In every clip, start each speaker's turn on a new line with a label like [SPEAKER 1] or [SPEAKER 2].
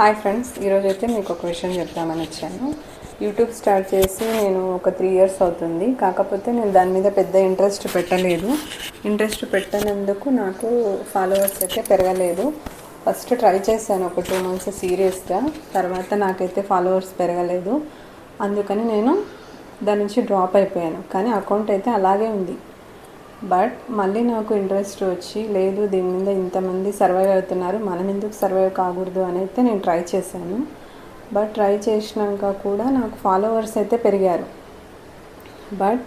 [SPEAKER 1] Hi friends ఈరోజు అయితే మీకు ఒక విషయం చెప్తామని వచ్చాను. యూట్యూబ్ స్టార్ట్ చేసి నేను ఒక త్రీ ఇయర్స్ అవుతుంది. కాకపోతే నేను దాని మీద పెద్ద ఇంట్రెస్ట్ పెట్టలేదు. ఇంట్రెస్ట్ పెట్టనందుకు నాకు ఫాలోవర్స్ అయితే పెరగలేదు. ఫస్ట్ ట్రై చేశాను ఒక టూ మంత్స్ సీరియస్గా తర్వాత నాకైతే ఫాలోవర్స్ పెరగలేదు. అందుకని నేను దాని నుంచి డ్రాప్ అయిపోయాను. కానీ అకౌంట్ అయితే అలాగే ఉంది. బట్ మళ్ళీ నాకు ఇంట్రెస్ట్ వచ్చి లేదు దీని మీద ఇంతమంది సర్వైవ్ అవుతున్నారు మనం ఎందుకు సర్వైవ్ కాకూడదు అని అయితే నేను ట్రై చేశాను. బట్ ట్రై చేసినాక కూడా నాకు ఫాలోవర్స్ అయితే పెరిగారు. బట్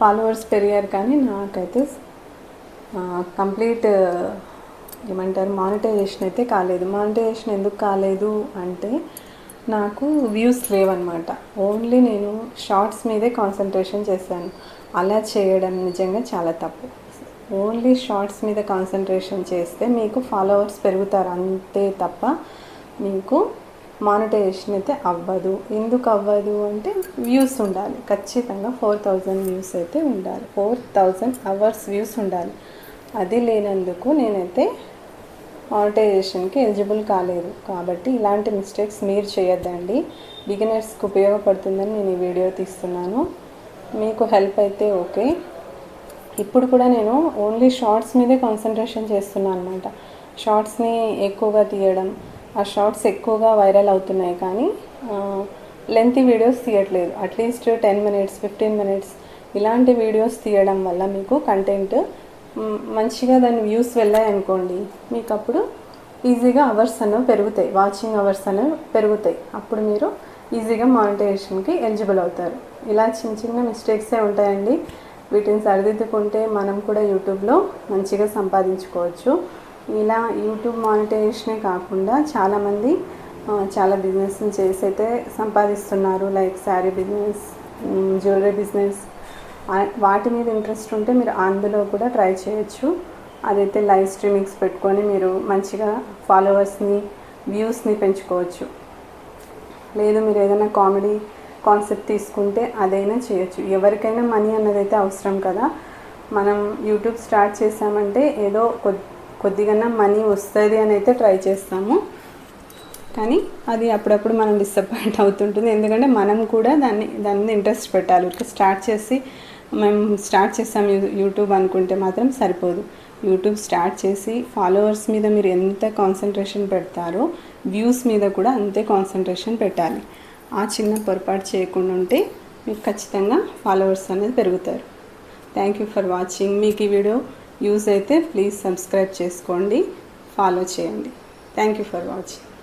[SPEAKER 1] ఫాలోవర్స్ పెరిగారు కానీ నాకైతే కంప్లీట్ ఏమంటారు మానిటైజేషన్ అయితే కాలేదు. మానిటైజేషన్ ఎందుకు కాలేదు అంటే నాకు వ్యూస్ లేవన్నమాట. ఓన్లీ నేను షార్ట్స్ మీదే కాన్సన్ట్రేషన్ చేశాను. అలా చేయడం నిజంగా చాలా తప్పు. ఓన్లీ షార్ట్స్ మీద కాన్సన్ట్రేషన్ చేస్తే మీకు ఫాలోవర్స్ పెరుగుతారు. అంతే తప్ప మీకు మానిటైజేషన్ అయితే అవ్వదు. ఎందుకు అవ్వదు అంటే వ్యూస్ ఉండాలి. ఖచ్చితంగా ఫోర్ థౌజండ్ వ్యూస్ అయితే ఉండాలి. ఫోర్ థౌజండ్ అవర్స్ వ్యూస్ ఉండాలి. అది లేనందుకు నేనైతే మానిటైజేషన్కి ఎలిజిబుల్ కాలేదు. కాబట్టి ఇలాంటి మిస్టేక్స్ మీరు చేయొద్దండి. బిగినర్స్కి ఉపయోగపడుతుందని నేను ఈ వీడియో తీస్తున్నాను. మీకు హెల్ప్ అయితే ఓకే ఇప్పుడు కూడా నేను ఓన్లీ షార్ట్స్ మీదే కాన్సన్ట్రేషన్ చేస్తున్నాను అనమాట షార్ట్స్ని ఎక్కువగా తీయడం ఆ షార్ట్స్ ఎక్కువగా వైరల్ అవుతున్నాయి కానీ లెంతీ వీడియోస్ తీయట్లేదు. At least ten minutes fifteen minutes ఇలాంటి వీడియోస్ తీయడం వల్ల మీకు కంటెంట్ మంచిగా దాని వ్యూస్ వెళ్ళాయి అనుకోండి మీకు అప్పుడు ఈజీగా అవర్స్ అనేవి పెరుగుతాయి వాచింగ్ అవర్స్ అనేవి పెరుగుతాయి. అప్పుడు మీరు ఈజీగా మానిటైజేషన్కి ఎలిజిబుల్ అవుతారు. ఇలా చిన్న చిన్న మిస్టేక్సే ఉంటాయండి. వీటిని సరిదిద్దుకుంటే మనం కూడా యూట్యూబ్లో మంచిగా సంపాదించుకోవచ్చు. ఇలా యూట్యూబ్ మానిటైజేషనే కాకుండా చాలామంది చాలా బిజినెస్ చేసి అయితే సంపాదిస్తున్నారు. Like sari business jewellery business వాటి మీద ఇంట్రెస్ట్ ఉంటే మీరు అందులో కూడా ట్రై చేయొచ్చు. అదైతే లైవ్ స్ట్రీమింగ్స్ పెట్టుకొని మీరు మంచిగా ఫాలోవర్స్ని వ్యూస్ని పెంచుకోవచ్చు. లేదు మీరు ఏదైనా కామెడీ కాన్సెప్ట్ తీసుకుంటే అదైనా చేయొచ్చు. ఎవరికైనా మనీ అన్నది అయితే అవసరం కదా. మనం యూట్యూబ్ స్టార్ట్ చేసామంటే ఏదో కొద్దిగా మనీ వస్తుంది అని అయితే ట్రై చేస్తాము. కానీ అది అప్పుడప్పుడు మనం డిసప్పాయింట్ అవుతుంటుంది. ఎందుకంటే మనం కూడా దాన్ని దాని మీద ఇంట్రెస్ట్ పెట్టాలి. స్టార్ట్ చేసి మేము స్టార్ట్ చేస్తాం యూట్యూబ్ అనుకుంటే మాత్రం సరిపోదు. యూట్యూబ్ స్టార్ట్ చేసి ఫాలోవర్స్ మీద మీరు ఎంత కాన్సన్ట్రేషన్ పెడతారో వ్యూస్ మీద కూడా అంతే కాన్సన్ట్రేషన్ పెట్టాలి. ఆ చిన్న పొరపాటు చేయకుండా ఉంటే మీకు ఖచ్చితంగా ఫాలోవర్స్ అనేది పెరుగుతారు. థ్యాంక్ యూ ఫర్ వాచింగ్ మీకు ఈ వీడియో యూజ్ అయితే ప్లీజ్ సబ్స్క్రైబ్ చేసుకోండి ఫాలో చేయండి. Thank you for watching